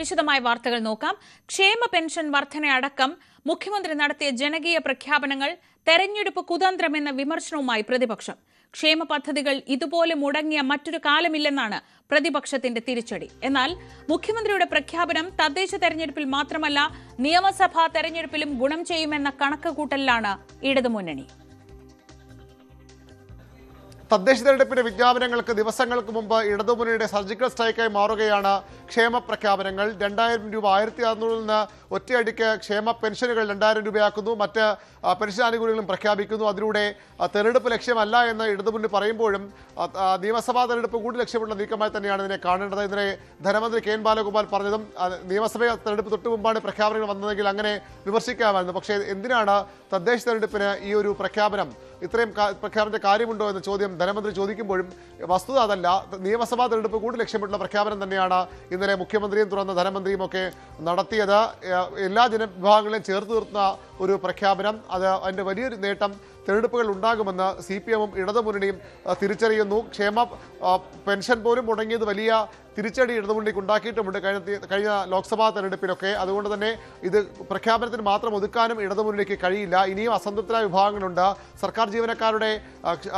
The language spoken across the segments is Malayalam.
വിശദമായ വാർത്തകൾ നോക്കാം. ക്ഷേമ പെൻഷൻ വർധനയടക്കം മുഖ്യമന്ത്രി നടത്തിയ ജനകീയ പ്രഖ്യാപനങ്ങൾ തെരഞ്ഞെടുപ്പ് കുതന്ത്രമെന്ന വിമർശനവുമായി പ്രതിപക്ഷം. ക്ഷേമ പദ്ധതികൾ ഇതുപോലെ മുടങ്ങിയ മറ്റൊരു കാലമില്ലെന്നാണ് പ്രതിപക്ഷത്തിന്റെ തിരിച്ചടി. എന്നാൽ മുഖ്യമന്ത്രിയുടെ പ്രഖ്യാപനം തദ്ദേശ തെരഞ്ഞെടുപ്പിൽ മാത്രമല്ല നിയമസഭാ തെരഞ്ഞെടുപ്പിലും ഗുണം ചെയ്യുമെന്ന കണക്കുകൂട്ടലിലാണ് ഇടതുമുന്നണി. തദ്ദേശ തെരഞ്ഞെടുപ്പിന്റെ വിജ്ഞാപനങ്ങൾക്ക് ദിവസങ്ങൾക്ക് മുമ്പ് ഇടതുമുന്നണിയുടെ സർജിക്കൽ സ്ട്രൈക്കായി മാറുകയാണ് ക്ഷേമ പ്രഖ്യാപനങ്ങൾ. രണ്ടായിരം രൂപ ആയിരത്തി അറുന്നൂറിൽ നിന്ന് ഒറ്റയടിക്ക് ക്ഷേമ പെൻഷനുകൾ രണ്ടായിരം രൂപയാക്കുന്നു. മറ്റ് പെൻഷൻ ആനുകൂല്യങ്ങളും പ്രഖ്യാപിക്കുന്നു. അതിലൂടെ തെരഞ്ഞെടുപ്പ് ലക്ഷ്യമല്ല എന്ന് ഇടതുമുന്നണി പറയുമ്പോഴും നിയമസഭാ തെരഞ്ഞെടുപ്പ് കൂടി ലക്ഷ്യമുള്ള നീക്കമായി തന്നെയാണ് ഇതിനെ കാണേണ്ടത്. ഇതിനെ ധനമന്ത്രി കെ എൻ ബാലഗോപാൽ പറഞ്ഞതും നിയമസഭ തെരഞ്ഞെടുപ്പ് തൊട്ട് മുമ്പാണ് പ്രഖ്യാപനങ്ങൾ വന്നതെങ്കിൽ അങ്ങനെ വിമർശിക്കാമായിരുന്നു. പക്ഷേ എന്തിനാണ് തദ്ദേശ തെരഞ്ഞെടുപ്പിന് ഈ ഒരു പ്രഖ്യാപനം? ഇത്രയും പ്രഖ്യാപനത്തിന്റെ കാര്യമുണ്ടോ എന്ന ചോദ്യം ധനമന്ത്രി ചോദിക്കുമ്പോഴും വസ്തുത അതല്ല. നിയമസഭാ തെരഞ്ഞെടുപ്പ് കൂടി ലക്ഷ്യമിട്ടുള്ള പ്രഖ്യാപനം തന്നെയാണ് ഇന്നലെ മുഖ്യമന്ത്രിയും തുറന്ന ധനമന്ത്രിയും ഒക്കെ നടത്തിയത്. എല്ലാ ജനവിഭാഗങ്ങളെയും ചേർത്ത് നിർത്തുന്ന ഒരു പ്രഖ്യാപനം. അത് അതിന്റെ വലിയൊരു നേട്ടം തെരഞ്ഞെടുപ്പുകൾ ഉണ്ടാകുമെന്ന് സി പി എമ്മും ഇടതുമുന്നണിയും തിരിച്ചറിയുന്നു. ക്ഷേമ പെൻഷൻ പോലും മുടങ്ങിയത് വലിയ തിരിച്ചടി ഇടതുമുന്നണിക്ക് ഉണ്ടാക്കിയിട്ടുമുണ്ട് കഴിഞ്ഞ കഴിഞ്ഞ ലോക്സഭാ തെരഞ്ഞെടുപ്പിലൊക്കെ. അതുകൊണ്ട് തന്നെ ഇത് പ്രഖ്യാപനത്തിന് മാത്രം ഒതുക്കാനും ഇടതുമുന്നണിക്ക് കഴിയില്ല. ഇനിയും അസംതൃപ്തരായ വിഭാഗങ്ങളുണ്ട്. സർക്കാർ ജീവനക്കാരുടെ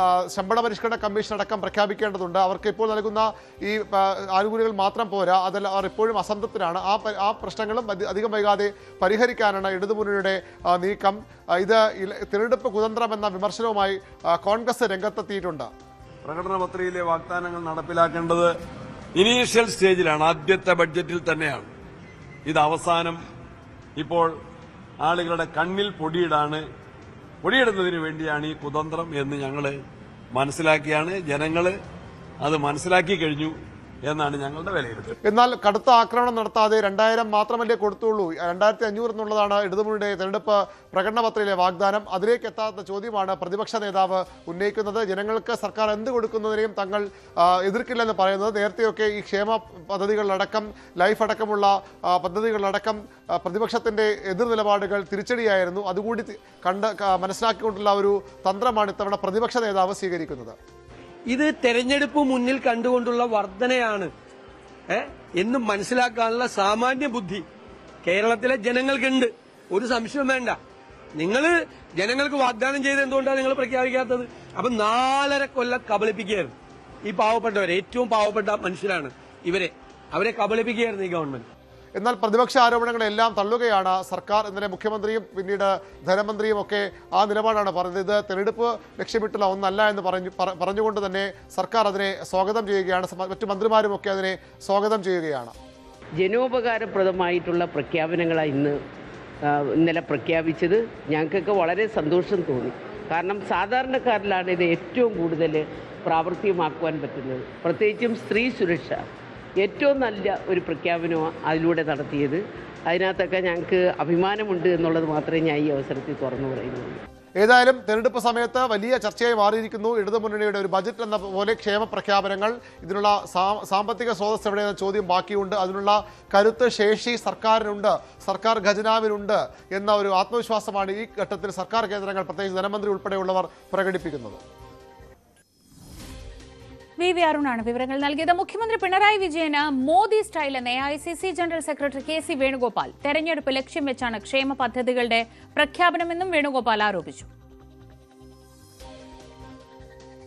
ആ, ശമ്പള പരിഷ്കരണ കമ്മീഷൻ അടക്കം പ്രഖ്യാപിക്കേണ്ടതുണ്ട്. അവർക്ക് ഇപ്പോൾ നൽകുന്ന ഈ ആനുകൂല്യങ്ങൾ മാത്രം പോരാ അതല്ല അവർ ഇപ്പോഴും അസംതൃപ്തരാണ്. ആ ആ പ്രശ്നങ്ങളും അധികം വൈകാതെ പരിഹരിക്കാനാണ് ഇടതുമുന്നണിയുടെ നീക്കം. ഇത് തിരഞ്ഞെടുപ്പ് കുതന്ത്രമെന്ന വിമർശനവുമായി കോൺഗ്രസ് രംഗത്തെത്തിയിട്ടുണ്ട്. പ്രകടന പത്രികയിലെ വാഗ്ദാനങ്ങൾ നടപ്പിലാക്കേണ്ടത് ഇനീഷ്യൽ സ്റ്റേജിലാണ് ആദ്യത്തെ ബഡ്ജറ്റിൽ തന്നെയാണ്. ഇത് അവസാനം ഇപ്പോൾ ആളുകളുടെ കണ്ണിൽ പൊടിയിടാണ് പൊടിയിടുന്നതിന് വേണ്ടിയാണ് ഈ കുതന്ത്രം എന്ന് ഞങ്ങൾ മനസ്സിലാക്കിയാണ്. ജനങ്ങൾ അത് മനസ്സിലാക്കി കഴിഞ്ഞു. എന്നാണ് ഞങ്ങളുടെ വിലയിരുത്തൽ. എന്നാൽ കടുത്ത ആക്രമണം നടത്താതെ രണ്ടായിരം മാത്രമല്ലേ കൊടുത്തുള്ളൂ. രണ്ടായിരത്തി അഞ്ഞൂറ് എന്നുള്ളതാണ് ഇടതുമുന്നണിയുടെ തെരഞ്ഞെടുപ്പ് പ്രകടന പത്രയിലെ വാഗ്ദാനം. അതിലേക്ക് എത്താത്ത ചോദ്യമാണ് പ്രതിപക്ഷ നേതാവ് ഉന്നയിക്കുന്നത്. ജനങ്ങൾക്ക് സർക്കാർ എന്ത് കൊടുക്കുന്നതിനെയും തങ്ങൾ എതിർക്കില്ലെന്ന് പറയുന്നത്. നേരത്തെയൊക്കെ ഈ ക്ഷേമ പദ്ധതികളിലടക്കം ലൈഫ് അടക്കമുള്ള പദ്ധതികളിലടക്കം ആ, പ്രതിപക്ഷത്തിന്റെ എതിർ നിലപാടുകൾ തിരിച്ചടിയായിരുന്നു. അതുകൂടി കണ്ട് മനസ്സിലാക്കിക്കൊണ്ടുള്ള ഒരു തന്ത്രമാണ് ഇത്തവണ പ്രതിപക്ഷ നേതാവ് സ്വീകരിക്കുന്നത്. ഇത് തെരഞ്ഞെടുപ്പ് മുന്നിൽ കണ്ടുകൊണ്ടുള്ള വർധനയാണ്. എന്ന് മനസ്സിലാക്കാനുള്ള സാമാന്യ ബുദ്ധി കേരളത്തിലെ ജനങ്ങൾക്കുണ്ട്. ഒരു സംശയം വേണ്ട. നിങ്ങൾ ജനങ്ങൾക്ക് വാഗ്ദാനം ചെയ്ത് എന്തുകൊണ്ടാണ് നിങ്ങൾ പ്രഖ്യാപിക്കാത്തത്? അപ്പൊ നാലര കൊല്ലം കബളിപ്പിക്കുകയായിരുന്നു. ഈ പാവപ്പെട്ടവരെ ഏറ്റവും പാവപ്പെട്ട മനുഷ്യരാണ് ഇവരെ. അവരെ കബളിപ്പിക്കുകയായിരുന്നു ഈ ഗവൺമെന്റ്. എന്നാൽ പ്രതിപക്ഷ ആരോപണങ്ങളെല്ലാം തള്ളുകയാണ് സർക്കാർ. ഇന്നലെ മുഖ്യമന്ത്രിയും പിന്നീട് ധനമന്ത്രിയും ഒക്കെ ആ നിലപാടാണ് പറഞ്ഞത്. ഇത് തെരഞ്ഞെടുപ്പ് ലക്ഷ്യമിട്ടുള്ള ഒന്നല്ല എന്ന് പറഞ്ഞു പറ- പറഞ്ഞുകൊണ്ട് തന്നെ സർക്കാർ അതിനെ സ്വാഗതം ചെയ്യുകയാണ്. മറ്റ് മന്ത്രിമാരും ഒക്കെ അതിനെ സ്വാഗതം ചെയ്യുകയാണ്. ജനോപകാരപ്രദമായിട്ടുള്ള പ്രഖ്യാപനങ്ങളാണ് ഇന്ന് ഇന്നലെ പ്രഖ്യാപിച്ചത്. ഞങ്ങൾക്കൊക്കെ വളരെ സന്തോഷം തോന്നി. കാരണം സാധാരണക്കാരിലാണ് ഇത് ഏറ്റവും കൂടുതൽ പ്രാവർത്തികമാക്കുവാൻ പറ്റുന്നത്. പ്രത്യേകിച്ചും സ്ത്രീ സുരക്ഷ. ഏറ്റവും നല്ല ഒരു പ്രഖ്യാപനമാണ് അതിലൂടെ നടത്തിയത്. അതിനകത്തൊക്കെ ഞങ്ങൾക്ക് അഭിമാനമുണ്ട് എന്നുള്ളത് മാത്രമേ ഞാൻ ഈ അവസരത്തിൽ തുറന്നു പറയുന്നുള്ളൂ. ഏതായാലും തെരഞ്ഞെടുപ്പ് സമയത്ത് വലിയ ചർച്ചയായി മാറിയിരിക്കുന്നു. ഇടതുമുന്നണിയുടെ ഒരു ബജറ്റ് എന്ന പോലെ ക്ഷേമ പ്രഖ്യാപനങ്ങൾ. ഇതിനുള്ള സാമ്പത്തിക സ്രോതസ് എവിടെയെന്ന ചോദ്യം ബാക്കിയുണ്ട്. അതിനുള്ള കരുത്ത് ശേഷി സർക്കാരിനുണ്ട്. സർക്കാർ ഖജനാവിനുണ്ട് എന്ന ഒരു ആത്മവിശ്വാസമാണ് ഈ ഘട്ടത്തിൽ സർക്കാർ കേന്ദ്രങ്ങൾ പ്രത്യേകിച്ച് ധനമന്ത്രി ഉൾപ്പെടെയുള്ളവർ പ്രകടിപ്പിക്കുന്നത്. വി വി അരുണാണ് വിവരങ്ങൾ നൽകിയത്. മുഖ്യമന്ത്രി പിണറായി വിജയന് മോദി സ്റ്റൈൽ എന്ന A I C C general secretary K C Venugopal തെരഞ്ഞെടുപ്പ് ലക്ഷ്യം വെച്ചാണ് ക്ഷേമ പദ്ധതികളുടെ പ്രഖ്യാപനമെന്നും വേണുഗോപാൽ ആരോപിച്ചു.